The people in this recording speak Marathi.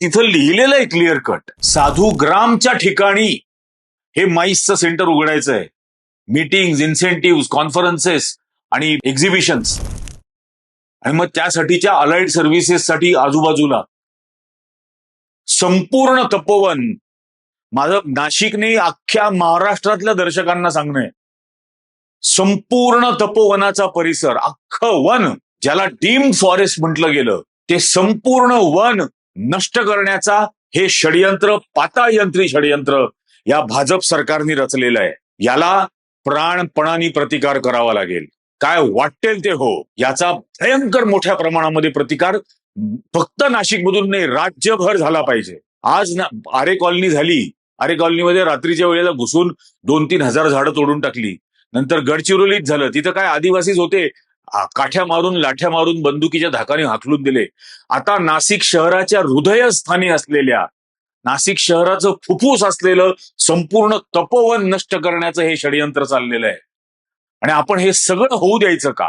तिथं लिहिलेलं आहे क्लिअर कट साधू ग्रामच्या ठिकाणी हे माईसचं सेंटर उघडायचं आहे मीटिंग इन्सेंटिव्ह कॉन्फरन्सेस आणि एक्झिबिशन्स आणि मग त्यासाठीच्या अलाइड सर्व्हिसेससाठी आजूबाजूला संपूर्ण तपोवन. माझं नाशिकने अख्ख्या महाराष्ट्रातल्या दर्शकांना सांगणं संपूर्ण तपोवनाचा परिसर अख्खं वन ज्याला डीम फॉरेस्ट म्हटलं गेलं ते संपूर्ण वन नष्ट करण्याचा हे षडयंत्र पातायंत्री षडयंत्र या भाजप सरकारने रचलेलं आहे. याला प्राणपणाने प्रतिकार करावा लागेल. काय वाटेल ते हो याचा भयंकर मोठ्या प्रमाणामध्ये प्रतिकार फक्त नाशिकमधून नाही राज्यभर झाला पाहिजे. आज ना आरे कॉलनी झाली. आरे कॉलनीमध्ये रात्रीच्या वेळेला घुसून दोन तीन हजार झाडं तोडून टाकली. नंतर गडचिरोलीत झालं. तिथं काय आदिवासीच होते. काठ्या मारून लाठ्या मारून बंदुकीच्या धाकाने हाकलून दिले. आता नाशिक शहराच्या हृदयस्थानी असलेल्या नाशिक शहराचं फुफ्फुस असलेलं संपूर्ण तपोवन नष्ट करण्याचं हे षडयंत्र चाललेलं आहे. आणि आपण हे सगळं होऊ द्यायचं का?